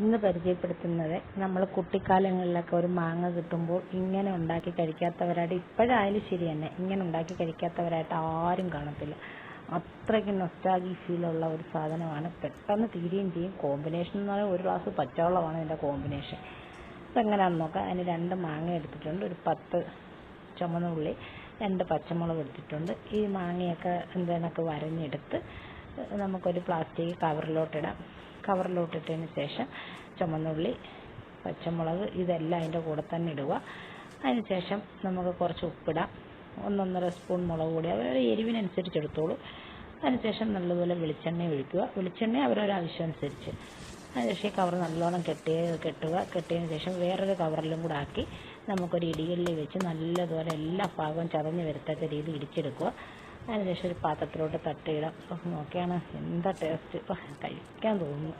ഇന്ന് പരിചയപ്പെടുത്തുന്നത് നമ്മൾ കുട്ടിക്കാലങ്ങളിലൊക്കെ ഒരു മാങ്ങ കിട്ടുമ്പോൾ ഇങ്ങനെ ഉണ്ടാക്കി കഴിക്കാത്തവരായിട്ട് ഇപ്പോഴായാലും ശരി തന്നെ ഇങ്ങനെ ഉണ്ടാക്കി കഴിക്കാത്തവരായിട്ട് ആരും കാണത്തില്ല. അത്രയ്ക്ക് നൊസ്റ്റാഗി ഫീലുള്ള ഒരു സാധനമാണ്. പെട്ടെന്ന് തീരുകയും ചെയ്യും. കോമ്പിനേഷൻ എന്ന് പറഞ്ഞാൽ ഒരു ഗ്ലാസ് പച്ചവെള്ളമാണ് ഇതിന്റെ കോമ്പിനേഷൻ അതെങ്ങനെയാണെന്ന് നോക്കാം. അതിന് രണ്ട് മാങ്ങ എടുത്തിട്ടുണ്ട്. ഒരു പത്ത് ചുമന്ന ഉള്ളി രണ്ട് പച്ചമുളക് എടുത്തിട്ടുണ്ട്. ഈ മാങ്ങയൊക്കെ എന്തെന്നൊക്കെ വരഞ്ഞെടുത്ത് നമുക്കൊരു പ്ലാസ്റ്റിക് കവറിലോട്ടിടാം കവറിലോട്ടിട്ടതിന് ശേഷം ചുമന്നുള്ളി പച്ചമുളക് ഇതെല്ലാം അതിന്റെ കൂടെ തന്നെ ഇടുക. അതിന് ശേഷം നമുക്ക് കുറച്ച് ഉപ്പിടാം. ഒന്നൊന്നര സ്പൂൺ മുളക് കൂടി അവർ എരിവിനനുസരിച്ച് എടുത്തോളൂ. അതിനുശേഷം നല്ലതുപോലെ വെളിച്ചെണ്ണ ഒഴിക്കുക. വെളിച്ചെണ്ണ അവരൊരാവശ്യം അനുസരിച്ച്. അതിനുശേഷം കവർ നല്ലോണം കെട്ടി കെട്ടുക. കെട്ടിയതിന് ശേഷം വേറൊരു കവറിലും കൂടെ ആക്കി നമുക്കൊരു ഇടികല്ലിൽ വെച്ച് നല്ലതുപോലെ എല്ലാ ഭാഗവും ചതഞ്ഞ് വരത്തക്ക രീതി ഇടിച്ചെടുക്കുക. അതിനുശേഷം ഒരു പാത്രത്തിലോട്ട് തട്ടിയിടാം നോക്കിയാണ് എന്താ ടേസ്റ്റ് കഴിക്കാൻ തോന്നുന്നു.